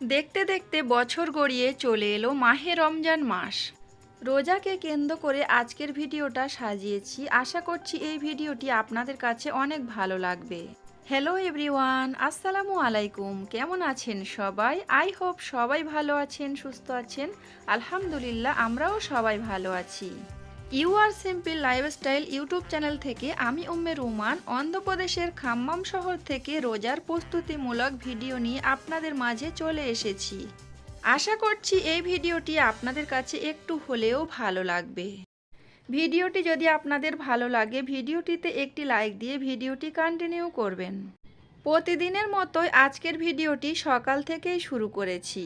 দেখতে দেখতে বছর গড়িয়ে চলে এলো মাহে রমজান মাস। রোজাকে কেন্দ্র করে আজকের ভিডিওটা সাজিয়েছি। আশা করছি এই ভিডিওটি আপনাদের কাছে অনেক ভালো লাগবে। হ্যালো এভরিওয়ান আসসালামু আলাইকুম। কেমন আছেন সবাই? আই হোপ সবাই ভালো আছেন, সুস্থ আছেন। আলহামদুলিল্লাহ, আমরাও সবাই ভালো আছি। You are simple lifestyle YouTube channel থেকে আমি উম্মে রুমান, অন্ধ্রপ্রদেশের খাম্মাম শহর থেকে রোজার প্রস্তুতিমূলক ভিডিও নিয়ে আপনাদের মাঝে চলে এসেছি। আশা করছি এই ভিডিওটি আপনাদের কাছে একটু হলেও ভালো লাগবে। ভিডিওটি যদি আপনাদের ভালো লাগে, ভিডিওটিতে একটি লাইক দিয়ে ভিডিওটি কন্টিনিউ করবেন। প্রতিদিনের মতোই আজকের ভিডিওটি সকাল থেকেই শুরু করেছি।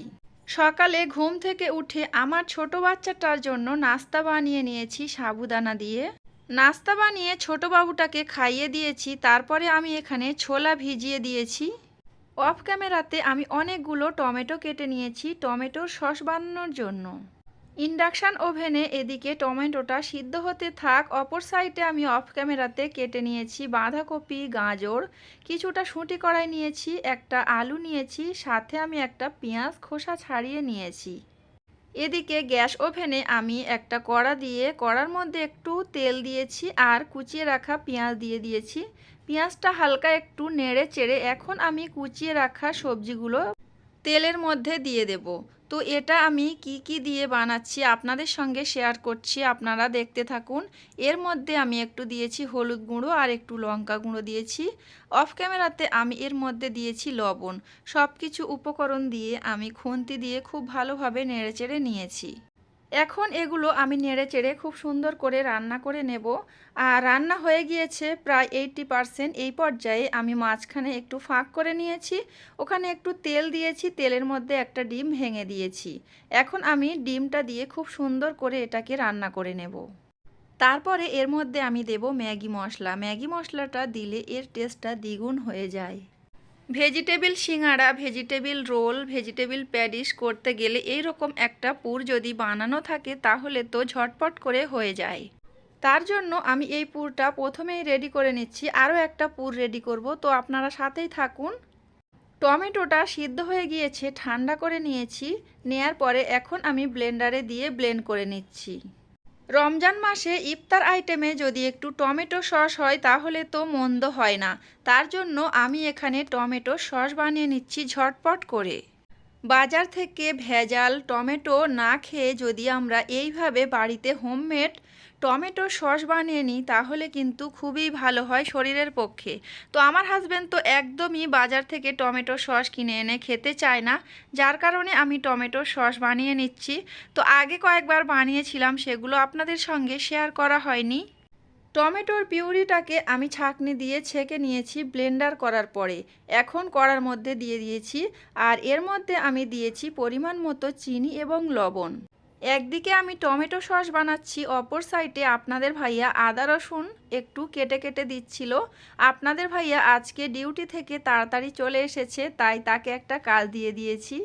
সকালে ঘুম থেকে উঠে আমার ছোট বাচ্চাটার জন্য নাস্তা বানিয়ে নিয়েছি সাবুদানা দিয়ে। নাস্তা বানিয়ে ছোট বাবুটাকে খাইয়ে দিয়েছি, তারপরে আমি এখানে ছোলা ভিজিয়ে দিয়েছি। অফ ক্যামেরাতে আমি অনেকগুলো টমেটো কেটে নিয়েছি, টমেটোর সস বানানোর জন্য। ইন্ডাকশান ওভেনে এদিকে টমেটোটা সিদ্ধ হতে থাক, অপর সাইডে আমি অফ ক্যামেরাতে কেটে নিয়েছি বাঁধাকপি, গাজর, কিছুটা শুঁটি কড়াই নিয়েছি, একটা আলু নিয়েছি, সাথে আমি একটা পেঁয়াজ খোসা ছাড়িয়ে নিয়েছি। এদিকে গ্যাস ওভেনে আমি একটা কড়া দিয়ে, কড়ার মধ্যে একটু তেল দিয়েছি আর কুচিয়ে রাখা পেঁয়াজ দিয়ে দিয়েছি। পেঁয়াজটা হালকা একটু নেড়ে চেড়ে এখন আমি কুচিয়ে রাখা সবজিগুলো তেলের মধ্যে দিয়ে দেব। তো এটা আমি কি কি দিয়ে বানাচ্ছি আপনাদের সঙ্গে শেয়ার করছি, আপনারা দেখতে থাকুন। এর মধ্যে আমি একটু দিয়েছি হলুদ গুঁড়ো আর একটু লঙ্কা গুঁড়ো দিয়েছি। অফ ক্যামেরাতে আমি এর মধ্যে দিয়েছি লবণ। সব কিছু উপকরণ দিয়ে আমি খুন্তি দিয়ে খুব ভালোভাবে নেড়েচেড়ে নিয়েছি। এখন এগুলো আমি নেড়ে চেড়ে খুব সুন্দর করে রান্না করে নেব। আর রান্না হয়ে গিয়েছে প্রায় এইটটি পারসেন্ট। এই পর্যায়ে আমি মাঝখানে একটু ফাঁক করে নিয়েছি। ওখানে একটু তেল দিয়েছি। তেলের মধ্যে একটা ডিম ভেঙে দিয়েছি। এখন আমি ডিমটা দিয়ে খুব সুন্দর করে এটাকে রান্না করে নেব। তারপরে এর মধ্যে আমি দেব ম্যাগি মশলা। ম্যাগি মশলাটা দিলে এর টেস্টটা দ্বিগুণ হয়ে যায়। Vegetable singara, vegetable roll, vegetable patties করতে গেলে এই রকম একটা পুর যদি বানানো থাকে তাহলে তো ঝটপট করে হয়ে যায়। তার জন্য আমি এই পুরটা প্রথমেই রেডি করে নিচ্ছি। আরও একটা পুর রেডি করব। তো আপনারা সাথেই থাকুন। টমেটোটা সিদ্ধ হয়ে গিয়েছে, ঠান্ডা করে নিয়েছি। নেয়ার পরে এখন আমি ব্লেন্ডারে দিয়ে ব্লেন্ড করে নিচ্ছি। রমজান মাসে ইফতার আইটেমে যদি একটু টমেটো সস হয়, তাহলে তো মন্দ হয় না। তার জন্য আমি এখানে টমেটো সস বানিয়ে নিচ্ছি ঝটপট করে। বাজার থেকে ভেজাল টমেটো না খেয়ে যদি আমরা এইভাবে বাড়িতে হোমমেড টমেটো সস বানিয়ে নিই, তাহলে কিন্তু খুবই ভালো হয় শরীরের পক্ষে। তো আমার হাজব্যান্ড তো একদমই বাজার থেকে টমেটো সস কিনে এনে খেতে চায় না, যার কারণে আমি টমেটো সস বানিয়ে নিচ্ছি। তো আগে কয়েকবার বানিয়েছিলাম, সেগুলো আপনাদের সঙ্গে শেয়ার করা হয়নি। টমেটোর পিউরিটাকে আমি ছাঁকনি দিয়ে ছেঁকে নিয়েছি ব্লেন্ডার করার পরে। এখন কড়ার মধ্যে দিয়ে দিয়েছি, আর এর মধ্যে আমি দিয়েছি পরিমাণ মতো চিনি এবং লবণ। একদিকে আমি টমেটো সস বানাচ্ছি, অপর সাইডে আপনাদের ভাইয়া আদা রসুন একটু কেটে কেটে দিচ্ছিল। আপনাদের ভাইয়া আজকে ডিউটি থেকে তাড়াতাড়ি চলে এসেছে, তাই তাকে একটা কাজ দিয়ে দিয়েছি।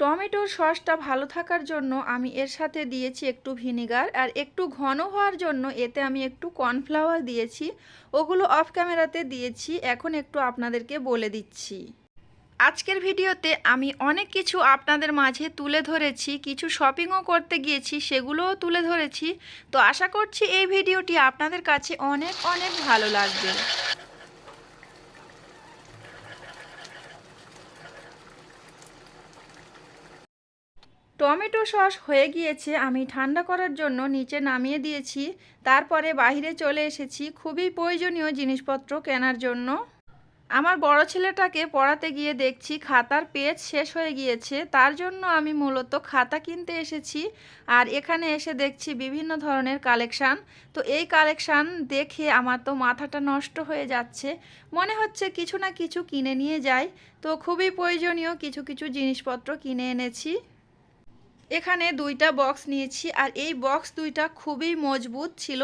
টমেটোর সসটা ভালো থাকার জন্য আমি এর সাথে দিয়েছি একটু ভিনিগার আর একটু ঘন হওয়ার জন্য এতে আমি একটু কর্নফ্লাওয়ার দিয়েছি। ওগুলো অফ ক্যামেরাতে দিয়েছি, এখন একটু আপনাদেরকে বলে দিচ্ছি। আজকের ভিডিওতে আমি অনেক কিছু আপনাদের মাঝে তুলে ধরেছি, কিছু শপিংও করতে গিয়েছি, সেগুলোও তুলে ধরেছি। তো আশা করছি এই ভিডিওটি আপনাদের কাছে অনেক অনেক ভালো লাগবে। টমেটো সস হয়ে গিয়েছে, আমি ঠান্ডা করার জন্য নিচে নামিয়ে দিয়েছি। তারপরে বাইরে চলে এসেছি, খুবই প্রয়োজনীয় জিনিসপত্র কেনার জন্য। আমার বড় ছেলেটাকে পড়াতে গিয়ে দেখছি খাতার পেজ শেষ হয়ে গিয়েছে, তার জন্য আমি মূলত খাতা কিনতে এসেছি আর এখানে এসে দেখছি বিভিন্ন ধরনের কালেকশান। তো এই কালেকশান দেখে আমার তো মাথাটা নষ্ট হয়ে যাচ্ছে। মনে হচ্ছে কিছু না কিছু কিনে নিয়ে যাই। তো খুবই প্রয়োজনীয় কিছু কিছু জিনিসপত্র কিনে এনেছি। এখানে দুইটা বক্স নিয়েছি আর এই বক্স দুইটা খুবই মজবুত ছিল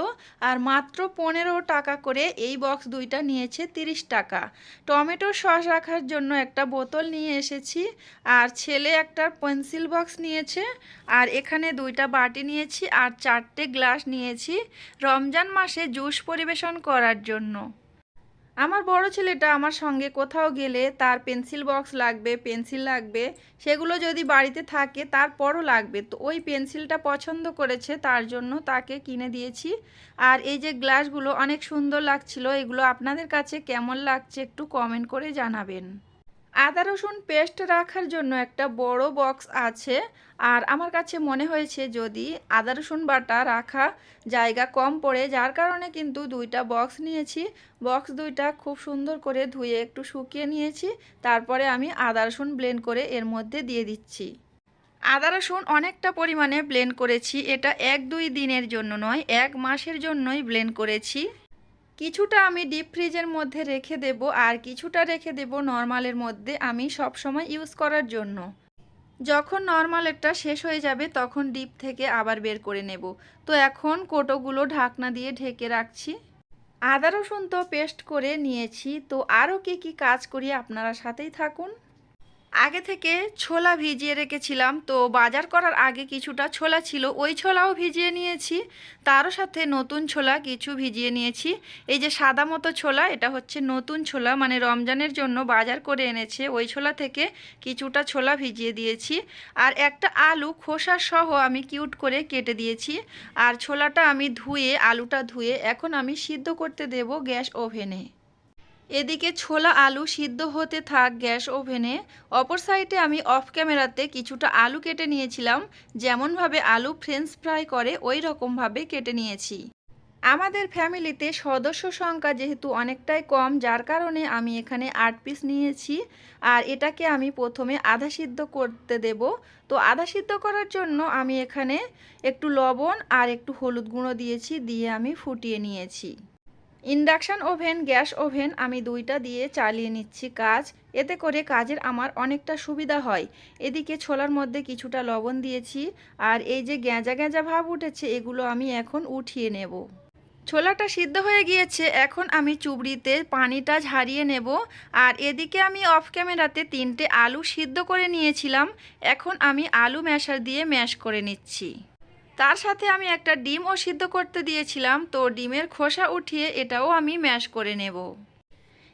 আর মাত্র পনেরো টাকা করে এই বক্স দুইটা নিয়েছে তিরিশ টাকা। টমেটো সস রাখার জন্য একটা বোতল নিয়ে এসেছি আর ছেলে একটা পেন্সিল বক্স নিয়েছে আর এখানে দুইটা বাটি নিয়েছি আর চারটে গ্লাস নিয়েছি। রমজান মাসে জুস পরিবেশন করার জন্য। আমার বড় ছেলেটা আমার সঙ্গে কোথাও গেলে তার পেন্সিল বক্স লাগবে, পেন্সিল লাগবে, সেগুলো যদি বাড়িতে থাকে তারপরও লাগবে। তো ওই পেন্সিলটা পছন্দ করেছে, তার জন্য তাকে কিনে দিয়েছি। আর এই যে গ্লাসগুলো অনেক সুন্দর লাগছিল, এগুলো আপনাদের কাছে কেমন লাগছে একটু কমেন্ট করে জানাবেন। আদা, রসুন পেস্ট রাখার জন্য একটা বড় বক্স আছে। আর আমার কাছে মনে হয়েছে যদি আদা, রসুন বাটা রাখা জায়গা কম পড়ে, যার কারণে কিন্তু দুইটা বক্স নিয়েছি। বক্স দুইটা খুব সুন্দর করে ধুয়ে একটু শুকিয়ে নিয়েছি। তারপরে আমি আদা, রসুন ব্লেন্ড করে এর মধ্যে দিয়ে দিচ্ছি। আদা, রসুন অনেকটা পরিমাণে ব্লেন্ড করেছি। এটা এক দুই দিনের জন্য নয়, এক মাসের জন্যই ব্লেন্ড করেছি। কিছুটা আমি ডিপ ফ্রিজের মধ্যে রেখে দেব আর কিছুটা রেখে দেব নর্মালের মধ্যে আমি সব সময় ইউজ করার জন্য। যখন নর্মালেরটা শেষ হয়ে যাবে তখন ডিপ থেকে আবার বের করে নেব। তো এখন কোটোগুলো ঢাকনা দিয়ে ঢেকে রাখছি। আদা রসুন তো পেস্ট করে নিয়েছি। তো আরও কি কি কাজ করি আপনারা সাথেই থাকুন। আগে থেকে ছোলা ভিজিয়ে রেখেছিলাম, তো বাজার করার আগে কিছুটা ছোলা ছিল, ওই ছোলাও ভিজিয়ে নিয়েছি। তারও সাথে নতুন ছোলা কিছু ভিজিয়ে নিয়েছি। এই যে সাদা মতো ছোলা, এটা হচ্ছে নতুন ছোলা মানে রমজানের জন্য বাজার করে এনেছে। ওই ছোলা থেকে কিছুটা ছোলা ভিজিয়ে দিয়েছি। আর একটা আলু খোসা সহ আমি কিউট করে কেটে দিয়েছি। আর ছোলাটা আমি ধুয়ে, আলুটা ধুয়ে এখন আমি সিদ্ধ করতে দেব গ্যাস ওভেনে। এদিকে ছোলা আলু সিদ্ধ হতে থাক গ্যাস ওভেনে। অপর সাইডে আমি অফ ক্যামেরাতে কিছুটা আলু কেটে নিয়েছিলাম। যেমনভাবে আলু ফ্রেঞ্চ ফ্রাই করে, ওই রকমভাবে কেটে নিয়েছি। আমাদের ফ্যামিলিতে সদস্য সংখ্যা যেহেতু অনেকটাই কম, যার কারণে আমি এখানে আট পিস নিয়েছি। আর এটাকে আমি প্রথমে আধা সিদ্ধ করতে দেব। তো আধা সিদ্ধ করার জন্য আমি এখানে একটু লবণ আর একটু হলুদ গুঁড়ো দিয়েছি, দিয়ে আমি ফুটিয়ে নিয়েছি। ইন্ডাকশান ওভেন, গ্যাস ওভেন আমি দুইটা দিয়ে চালিয়ে নিচ্ছি কাজ। এতে করে কাজের আমার অনেকটা সুবিধা হয়। এদিকে ছোলার মধ্যে কিছুটা লবণ দিয়েছি আর এই যে গ্যাঁজা গ্যাঁজা ভাব উঠেছে, এগুলো আমি এখন উঠিয়ে নেব। ছোলাটা সিদ্ধ হয়ে গিয়েছে, এখন আমি চুবড়িতে পানিটা ঝারিয়ে নেব আর এদিকে আমি অফ ক্যামেরাতে তিনটে আলু সিদ্ধ করে নিয়েছিলাম। এখন আমি আলু ম্যাশার দিয়ে ম্যাশ করে নিচ্ছি। তার সাথে আমি একটা ডিমও সিদ্ধ করতে দিয়েছিলাম, তো ডিমের খোসা উঠিয়ে এটাও আমি ম্যাশ করে নেব।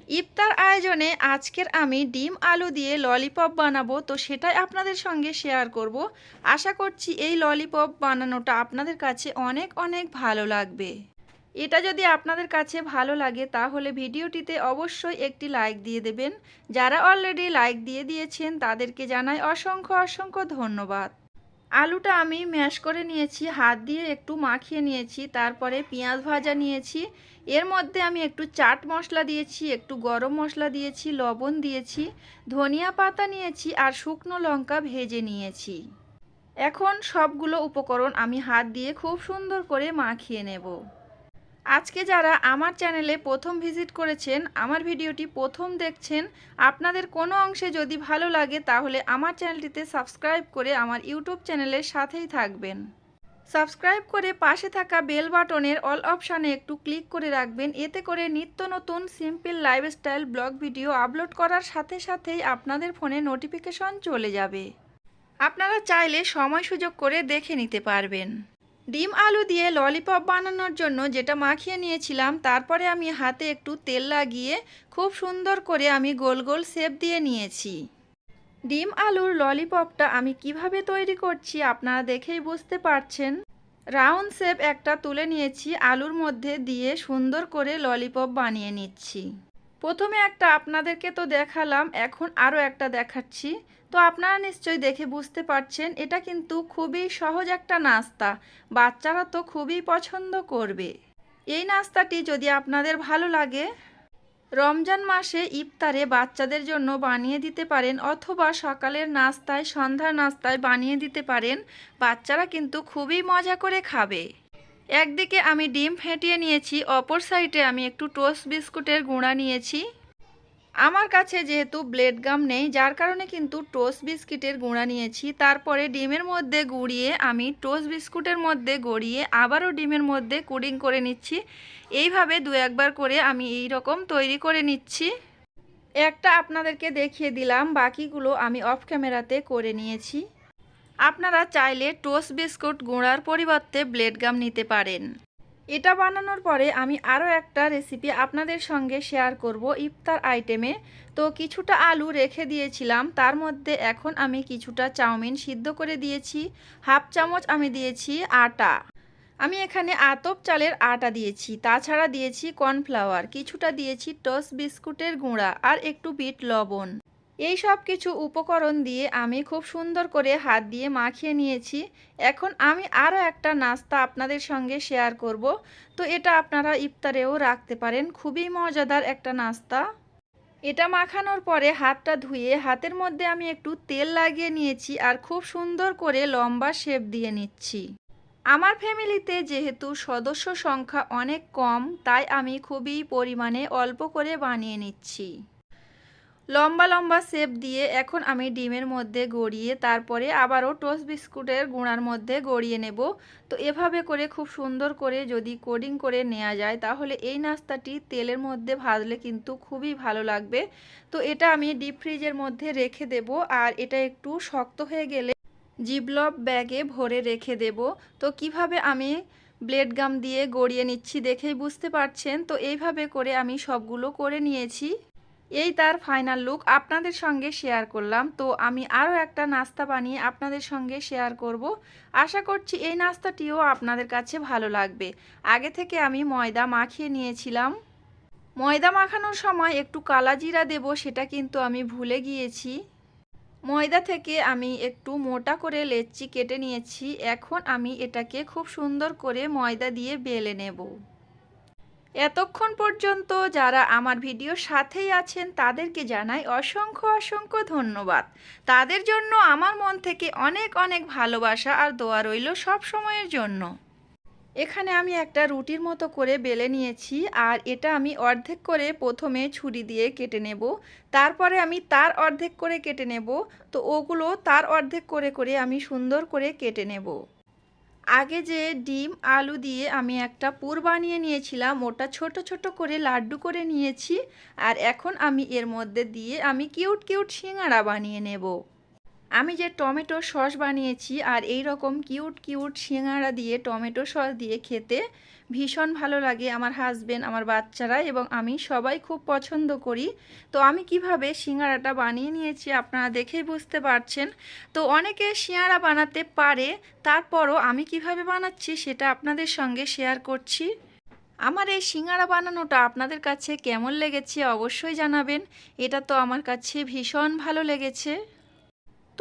ইফতার আয়োজনে আজকের আমি ডিম আলু দিয়ে ললিপপ বানাবো, তো সেটাই আপনাদের সঙ্গে শেয়ার করব। আশা করছি এই ললিপপ বানানোটা আপনাদের কাছে অনেক অনেক ভালো লাগবে। এটা যদি আপনাদের কাছে ভালো লাগে, তাহলে ভিডিওটিতে অবশ্যই একটি লাইক দিয়ে দেবেন। যারা অলরেডি লাইক দিয়ে দিয়েছেন, তাদেরকে জানাই অসংখ্য অসংখ্য ধন্যবাদ। আলুটা আমি ম্যাশ করে নিয়েছি, হাত দিয়ে একটু মাখিয়ে নিয়েছি, তারপরে পেঁয়াজ ভাজা নিয়েছি। এর মধ্যে আমি একটু চাট মশলা দিয়েছি, একটু গরম মশলা দিয়েছি, লবণ দিয়েছি, ধনিয়া পাতা নিয়েছি আর শুকনো লঙ্কা ভেজে নিয়েছি। এখন সবগুলো উপকরণ আমি হাত দিয়ে খুব সুন্দর করে মাখিয়ে নেব। আজকে যারা আমার চ্যানেলে প্রথম ভিজিট করেছেন, আমার ভিডিওটি প্রথম দেখছেন, আপনাদের কোনো অংশে যদি ভালো লাগে তাহলে আমার চ্যানেলটিতে সাবস্ক্রাইব করে আমার ইউটিউব চ্যানেলের সাথেই থাকবেন। সাবস্ক্রাইব করে পাশে থাকা বেল বাটনের অল অপশানে একটু ক্লিক করে রাখবেন, এতে করে নিত্য নতুন simple lifestyle blog video upload করার সাথে সাথেই আপনাদের ফোনে নোটিফিকেশন চলে যাবে। আপনারা চাইলে সময় সুযোগ করে দেখে নিতে পারবেন। ডিম আলু দিয়ে ললিপপ বানানোর জন্য যেটা মাখিয়ে নিয়েছিলাম, তারপরে আমি হাতে একটু তেল লাগিয়ে খুব সুন্দর করে আমি গোল গোল শেপ দিয়ে নিয়েছি। ডিম আলুর ললিপপটা আমি কীভাবে তৈরি করছি আপনারা দেখেই বুঝতে পারছেন। রাউন্ড শেপ একটা তুলে নিয়েছি, আলুর মধ্যে দিয়ে সুন্দর করে ললিপপ বানিয়ে নিচ্ছি। প্রথমে একটা আপনাদেরকে তো দেখালাম, এখন আরও একটা দেখাচ্ছি। তো আপনারা নিশ্চয়ই দেখে বুঝতে পারছেন, এটা কিন্তু খুবই সহজ একটা নাস্তা। বাচ্চারা তো খুবই পছন্দ করবে। এই নাস্তাটি যদি আপনাদের ভালো লাগে, রমজান মাসে ইফতারে বাচ্চাদের জন্য বানিয়ে দিতে পারেন অথবা সকালের নাস্তায়, সন্ধ্যার নাস্তায় বানিয়ে দিতে পারেন। বাচ্চারা কিন্তু খুবই মজা করে খাবে। একদিকে আমি ডিম ফেটিয়ে নিয়েছি, অপর সাইডে আমি একটু টোস্ট বিস্কুটের গুঁড়া নিয়েছি। আমার কাছে যেহেতু ব্লেড গাম নেই, যার কারণে কিন্তু টোস্ট বিস্কিটের গুঁড়া নিয়েছি। তারপরে ডিমের মধ্যে গুঁড়িয়ে আমি টোস্ট বিস্কুটের মধ্যে গড়িয়ে আবারও ডিমের মধ্যে কুডিং করে নিচ্ছি। এইভাবে দু একবার করে আমি এই রকম তৈরি করে নিচ্ছি। একটা আপনাদেরকে দেখিয়ে দিলাম, বাকিগুলো আমি অফ ক্যামেরাতে করে নিয়েছি। আপনারা চাইলে টোস্ট বিস্কুট গুঁড়ার পরিবর্তে ব্লেড গাম নিতে পারেন। এটা বানানোর পরে আমি আরও একটা রেসিপি আপনাদের সঙ্গে শেয়ার করব ইফতার আইটেমে তো কিছুটা আলু রেখে দিয়েছিলাম, তার মধ্যে এখন আমি কিছুটা চাউমিন সিদ্ধ করে দিয়েছি, হাফ চামচ আমি দিয়েছি আটা। আমি এখানে আতপ চালের আটা দিয়েছি, তাছাড়া দিয়েছি কর্নফ্লাওয়ার কিছুটা দিয়েছি টস বিস্কুটের গুঁড়া, আর একটু বিট লবণ। এই সব কিছু উপকরণ দিয়ে আমি খুব সুন্দর করে হাত দিয়ে মাখিয়ে নিয়েছি। এখন আমি আরও একটা নাস্তা আপনাদের সঙ্গে শেয়ার করব। তো এটা আপনারা ইফতারেও রাখতে পারেন। খুবই মজাদার একটা নাস্তা। এটা মাখানোর পরে হাতটা ধুয়ে হাতের মধ্যে আমি একটু তেল লাগিয়ে নিয়েছি আর খুব সুন্দর করে লম্বা শেপ দিয়ে নিচ্ছি। আমার ফ্যামিলিতে যেহেতু সদস্য সংখ্যা অনেক কম, তাই আমি খুবই পরিমাণে অল্প করে বানিয়ে নিচ্ছি। লম্বা লম্বা শেপ দিয়ে এখন আমি ডিমের মধ্যে গড়িয়ে তারপরে আবারও টোস্ট বিস্কুটের গুঁড়ার মধ্যে গড়িয়ে নেব। তো এভাবে করে খুব সুন্দর করে যদি কোডিং করে নেওয়া যায়, তাহলে এই নাস্তাটি তেলের মধ্যে ভাজলে কিন্তু খুবই ভালো লাগবে। তো এটা আমি ডিপ ফ্রিজের মধ্যে রেখে দেব আর এটা একটু শক্ত হয়ে গেলে জিবলপ ব্যাগে ভরে রেখে দেব। তো কীভাবে আমি ব্লেড গাম দিয়ে গড়িয়ে নিচ্ছি দেখেই বুঝতে পারছেন? তো এইভাবে করে আমি সবগুলো করে নিয়েছি। এই তার ফাইনাল লুক আপনাদের সঙ্গে শেয়ার করলাম। তো আমি আরও একটা নাস্তা বানিয়ে আপনাদের সঙ্গে শেয়ার করব। আশা করছি এই নাস্তাটিও আপনাদের কাছে ভালো লাগবে। আগে থেকে আমি ময়দা মাখিয়ে নিয়েছিলাম। ময়দা মাখানোর সময় একটু কালাজিরা দেব, সেটা কিন্তু আমি ভুলে গিয়েছি। ময়দা থেকে আমি একটু মোটা করে লেচি কেটে নিয়েছি। এখন আমি এটাকে খুব সুন্দর করে ময়দা দিয়ে বেলে নেব। এতক্ষণ পর্যন্ত যারা আমার ভিডিওর সাথেই আছেন, তাদেরকে জানাই অসংখ্য অসংখ্য ধন্যবাদ। তাদের জন্য আমার মন থেকে অনেক অনেক ভালোবাসা আর দোয়া রইল সব সময়ের জন্য। এখানে আমি একটা রুটির মতো করে বেলে নিয়েছি আর এটা আমি অর্ধেক করে প্রথমে ছুরি দিয়ে কেটে নেব। তারপরে আমি তার অর্ধেক করে কেটে নেব। তো ওগুলো তার অর্ধেক করে করে আমি সুন্দর করে কেটে নেব। আগে যে ডিম, আলু দিয়ে আমি একটা পুর বানিয়ে নিয়েছিলাম, ওটা ছোট ছোট করে লাড্ডু করে নিয়েছি, আর এখন আমি এর মধ্যে দিয়ে আমি কিউট কিউট সিঙাড়া বানিয়ে নেব। আমি যে টমেটো সস বানিয়েছি আর এই রকম কিউট কিউট সিঙ্গাড়া দিয়ে টমেটো সস দিয়ে খেতে ভীষণ ভালো লাগে আমার হাজবেন্ড আমার বাচ্চারা এবং আমি সবাই খুব পছন্দ করি। তো আমি কীভাবে সিঙ্গাড়াটা বানিয়ে নিয়েছি আপনারা দেখেই বুঝতে পারছেন। তো অনেকে সিঙ্গাড়া বানাতে পারে, তারপরও আমি কীভাবে বানাচ্ছি সেটা আপনাদের সঙ্গে শেয়ার করছি। আমার এই সিঙ্গাড়া বানানোটা আপনাদের কাছে কেমন লেগেছে অবশ্যই জানাবেন। এটা তো আমার কাছে ভীষণ ভালো লেগেছে।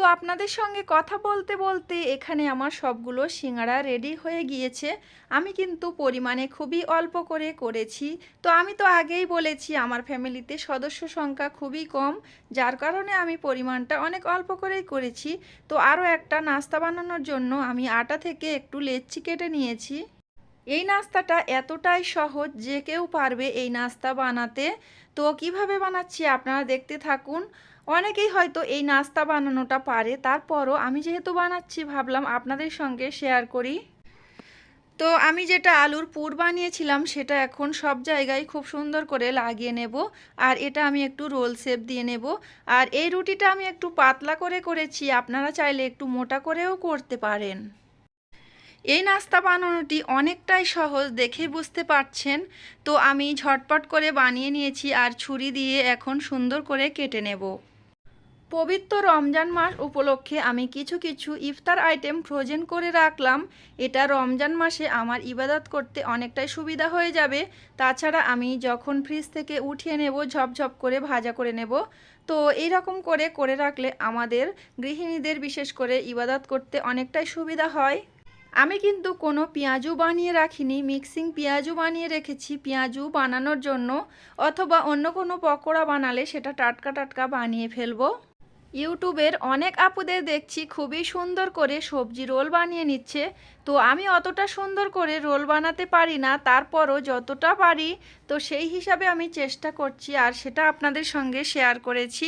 তো আপনাদের সঙ্গে কথা বলতে বলতে এখানে আমার সবগুলো সিঙ্গাড়া রেডি হয়ে গিয়েছে। আমি কিন্তু পরিমাণে খুবই অল্প করে করেছি। তো আমি তো আগেই বলেছি, আমার ফ্যামিলিতে সদস্য সংখ্যা খুবই কম। যার কারণে আমি পরিমাণটা অনেক অল্প করেই করেছি। তো আরও একটা নাস্তা বানানোর জন্য আমি আটা থেকে একটু লেচ্ছি কেটে নিয়েছি। এই নাস্তাটা এতটাই সহজ যে কেউ পারবে এই নাস্তা বানাতে। তো কীভাবে বানাচ্ছি আপনারা দেখতে থাকুন। অনেকেই হয়তো এই নাস্তা বানানোটা পারে, তারপরও আমি যেহেতু বানাচ্ছি, ভাবলাম আপনাদের সঙ্গে শেয়ার করি। তো আমি যেটা আলুর পুর বানিয়েছিলাম, সেটা এখন সব জায়গায় খুব সুন্দর করে লাগিয়ে নেব। আর এটা আমি একটু রোল শেপ দিয়ে নেব। আর এই রুটিটা আমি একটু পাতলা করে করেছি, আপনারা চাইলে একটু মোটা করেও করতে পারেন। এই নাস্তা বানানোটি অনেকটাই সহজ, দেখে বুঝতে পারছেন? তো আমি ঝটপট করে বানিয়ে নিয়েছি আর ছুরি দিয়ে এখন সুন্দর করে কেটে নেব। পবিত্র রমজান মাস উপলক্ষে আমি কিছু কিছু ইফতার আইটেম ফ্রোজেন করে রাখলাম। এটা রমজান মাসে আমার ইবাদত করতে অনেকটাই সুবিধা হয়ে যাবে। তাছাড়া আমি যখন ফ্রিজ থেকে উঠিয়ে নেব, ঝপঝপ করে ভাজা করে নেব। তো এই রকম করে করে রাখলে আমাদের গৃহিণীদের বিশেষ করে ইবাদত করতে অনেকটাই সুবিধা হয়। আমি কিন্তু কোনো পেঁয়াজও বানিয়ে রাখিনি মিক্সিং পেঁয়াজও বানিয়ে রেখেছি। পেঁয়াজু বানানোর জন্য অথবা অন্য কোনো পকোড়া বানালে সেটা টাটকা টাটকা বানিয়ে ফেলব। ইউটিউবের অনেক আপুদের দেখছি খুবই সুন্দর করে সবজি রোল বানিয়ে নিচ্ছে। তো আমি অতটা সুন্দর করে রোল বানাতে পারি না, তারপরও যতটা পারি, তো সেই হিসাবে আমি চেষ্টা করছি আর সেটা আপনাদের সঙ্গে শেয়ার করেছি।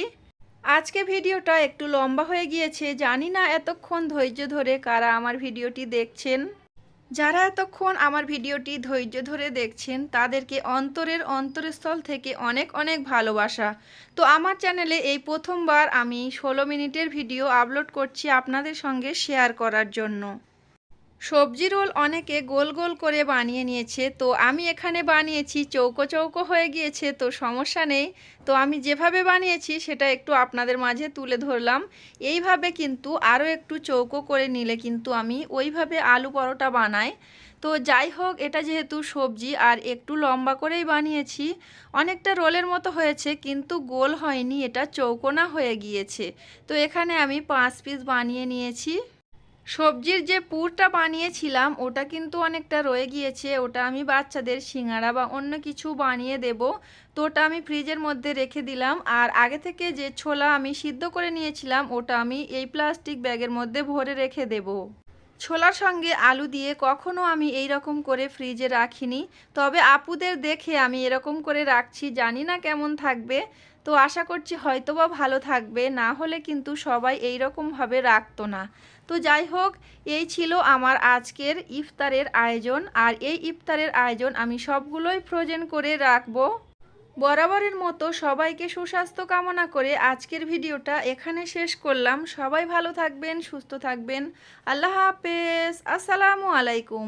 আজকে ভিডিওটা একটু লম্বা হয়ে গিয়েছে, জানি না এতক্ষণ ধৈর্য ধরে কারা আমার ভিডিওটি দেখছেন। যারা এতক্ষণ আমার ভিডিওটি ধৈর্য ধরে দেখছেন, তাদেরকে অন্তরের অন্তরস্থল থেকে অনেক অনেক ভালোবাসা। তো আমার চ্যানেলে এই প্রথমবার আমি ষোলো মিনিটের ভিডিও আপলোড করছি আপনাদের সঙ্গে শেয়ার করার জন্য। সবজি রোল অনেকে গোল গোল করে বানিয়ে নিয়েছে, তো আমি এখানে বানিয়েছি, চৌকো চৌকো হয়ে গিয়েছে, তো সমস্যা নেই। তো আমি যেভাবে বানিয়েছি সেটা একটু আপনাদের মাঝে তুলে ধরলাম। এইভাবে কিন্তু আরও একটু চৌকো করে নিলে কিন্তু আমি ওইভাবে আলু পরোটা বানাই। তো যাই হোক, এটা যেহেতু সবজি আর একটু লম্বা করেই বানিয়েছি, অনেকটা রোলের মতো হয়েছে, কিন্তু গোল হয়নি, এটা চৌকোনা হয়ে গিয়েছে। তো এখানে আমি পাঁচ পিস বানিয়ে নিয়েছি। সবজির যে পুরটা বানিয়েছিলাম, ওটা কিন্তু অনেকটা রয়ে গিয়েছে। ওটা আমি বাচ্চাদের সিঙ্গারা বা অন্য কিছু বানিয়ে দেব। তো ওটা আমি ফ্রিজের মধ্যে রেখে দিলাম। আর আগে থেকে যে ছোলা আমি সিদ্ধ করে নিয়েছিলাম, ওটা আমি এই প্লাস্টিক ব্যাগের মধ্যে ভরে রেখে দেব। ছোলার সঙ্গে আলু দিয়ে কখনো আমি এই রকম করে ফ্রিজে রাখিনি। তবে আপুদের দেখে আমি এরকম করে রাখছি, জানি না কেমন থাকবে। তো আশা করছি হয়তোবা ভালো থাকবে, না হলে কিন্তু সবাই এই রকমভাবে রাখতো না। তো যাই হোক, এই ছিল আমার আজকের ইফতারের আয়োজন। আর এই ইফতারের আয়োজন আমি সবগুলোই ফ্রোজেন করে রাখব। বরাবরের মতো সবাইকে সুস্বাস্থ্য কামনা করে আজকের ভিডিওটা এখানে শেষ করলাম। সবাই ভালো থাকবেন, সুস্থ থাকবেন। আল্লাহ হাফেজ। আসসালামু আলাইকুম।